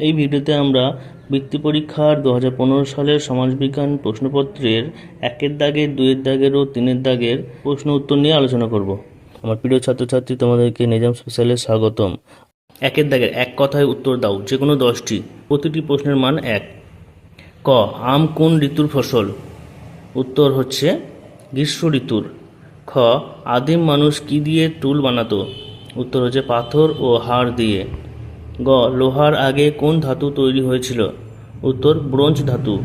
এই ভিডিওতে আমরা বৃত্তি পরীক্ষার দু হাজার পনেরো সালের সমাজবিজ্ঞান প্রশ্নপত্রের একের দাগের, দুইয়ের দাগের ও তিনের দাগের প্রশ্ন উত্তর নিয়ে আলোচনা করব। আমার প্রিয় ছাত্রছাত্রী, তোমাদেরকে নিজাম স্পেশালে স্বাগতম। একের দাগের এক কথায় উত্তর দাও যে কোনো দশটি। প্রতিটি প্রশ্নের মান এক। ক, আম কোন ঋতুর ফসল? উত্তর হচ্ছে গ্রীষ্ম ঋতুর। খ, আদিম মানুষ কি দিয়ে টুল বানাতো? উত্তর হচ্ছে পাথর ও হাড় দিয়ে। গ, লোহার আগে কোন ধাতু তৈরি হয়েছিল? উত্তর, ব্রোঞ্জ ধাতু।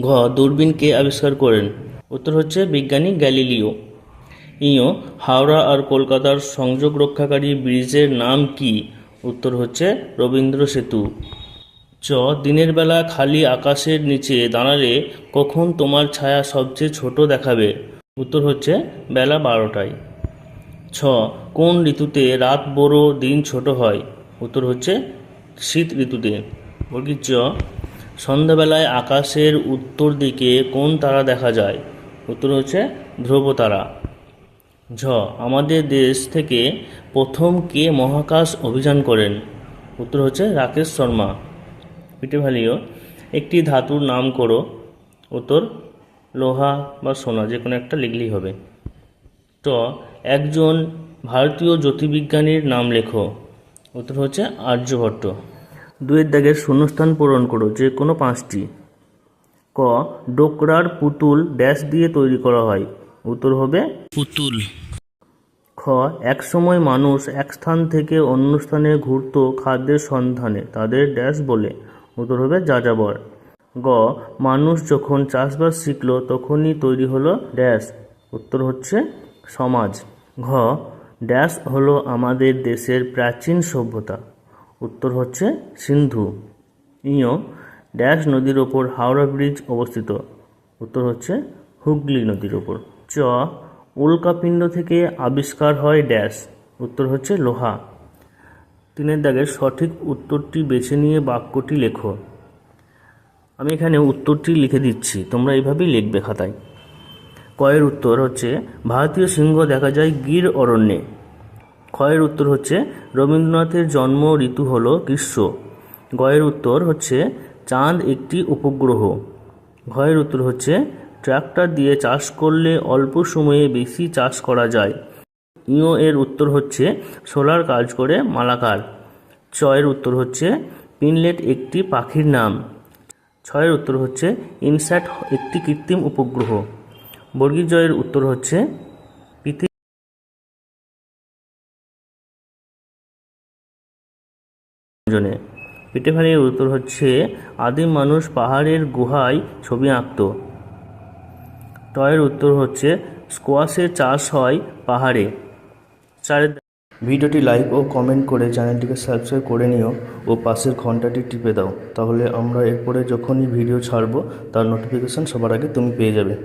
ঘ, দূরবীন কে আবিষ্কার করেন? উত্তর হচ্ছে বিজ্ঞানী গ্যালিলিও। ইও হাওড়া আর কলকাতার সংযোগ রক্ষাকারী ব্রিজের নাম কি? উত্তর হচ্ছে রবীন্দ্র সেতু। চ, দিনের বেলা খালি আকাশের নিচে দাঁড়ালে কখন তোমার ছায়া সবচেয়ে ছোট দেখাবে? উত্তর হচ্ছে বেলা বারোটায়। ছ, কোন ঋতুতে রাত বড় দিন ছোট হয়? উত্তর হচ্ছে শীত ঋতুতে। বর্গী চ সন্ধ্যাবেলায় আকাশের উত্তর দিকে কোন তারা দেখা যায়? উত্তর হচ্ছে ধ্রুব তারা। ঝ, আমাদের দেশ থেকে প্রথম কে মহাকাশ অভিযান করেন? উত্তর হচ্ছে রাকেশ শর্মা। পিঠে ভালিও একটি ধাতুর নাম করো। উত্তর, লোহা বা সোনা, যে কোনো একটা লিখলেই হবে। ট, একজন ভারতীয় জ্যোতির্বিজ্ঞানীর নাম লেখো। উত্তর হচ্ছে আর্যভট্ট। দুয়ের দাগের শূন্যস্থান পূরণ করো যে কোনো পাঁচটি। ক ডোকরার পুতুল ড্যাশ দিয়ে তৈরি করা হয়। উত্তর হবে পুতুল। খ একসময় মানুষ এক স্থান থেকে অন্য স্থানে ঘুরত খাদ্যের সন্ধানে তাদের ড্যাশ বলে। উত্তর হবে যাযাবর। গ মানুষ যখন চাষবাস শিখলো তখনই তৈরি হলো ড্যাশ। উত্তর হচ্ছে সমাজ। ঘ ড্যাশ হলো আমাদের দেশের প্রাচীন সভ্যতা। উত্তর হচ্ছে সিন্ধু। ইয়, ড্যাশ নদীর ওপর হাওড়া ব্রিজ অবস্থিত। উত্তর হচ্ছে হুগলি নদীর ওপর। চ, উল্কাপিণ্ড থেকে আবিষ্কার হয় ড্যাশ। উত্তর হচ্ছে লোহা। তিনের দাগের সঠিক উত্তরটি বেছে নিয়ে বাক্যটি লেখো। আমি এখানে উত্তরটি লিখে দিচ্ছি, তোমরা এইভাবেই লিখবে খাতায়। কয়ের উত্তর হচ্ছে, ভারতীয় সিংহ দেখা যায় গির অরণ্যে। ক্ষয়ের উত্তর হচ্ছে, রবীন্দ্রনাথের জন্ম ঋতু হল গ্রীষ্ম। গয়ের উত্তর হচ্ছে, চাঁদ একটি উপগ্রহ। ঘয়ের উত্তর হচ্ছে, ট্রাক্টর দিয়ে চাষ করলে অল্প সময়ে বেশি চাষ করা যায়। ইও এর উত্তর হচ্ছে, সোলার কাজ করে মালাকার। চয়ের উত্তর হচ্ছে, পিনলেট একটি পাখির নাম। ছয়ের উত্তর হচ্ছে, ইনস্যাট একটি কৃত্রিম উপগ্রহ। বর্গীর জয়ের উত্তর হচ্ছে জনে পিঠে ভালির উত্তর হচ্ছে আদিম মানুষ পাহাড়ের গুহায় ছবি আঁকত। টয়ের উত্তর হচ্ছে স্কোয়াশের চাষ হয় পাহাড়ে। চারের ভিডিওটি লাইক ও কমেন্ট করে চ্যানেলটিকে সাবস্ক্রাইব করে নিও ও পাশের ঘন্টাটি টিপে দাও। তাহলে আমরা এরপরে যখনই ভিডিও ছাড়বো, তার নোটিফিকেশান সবার আগে তুমি পেয়ে যাবে।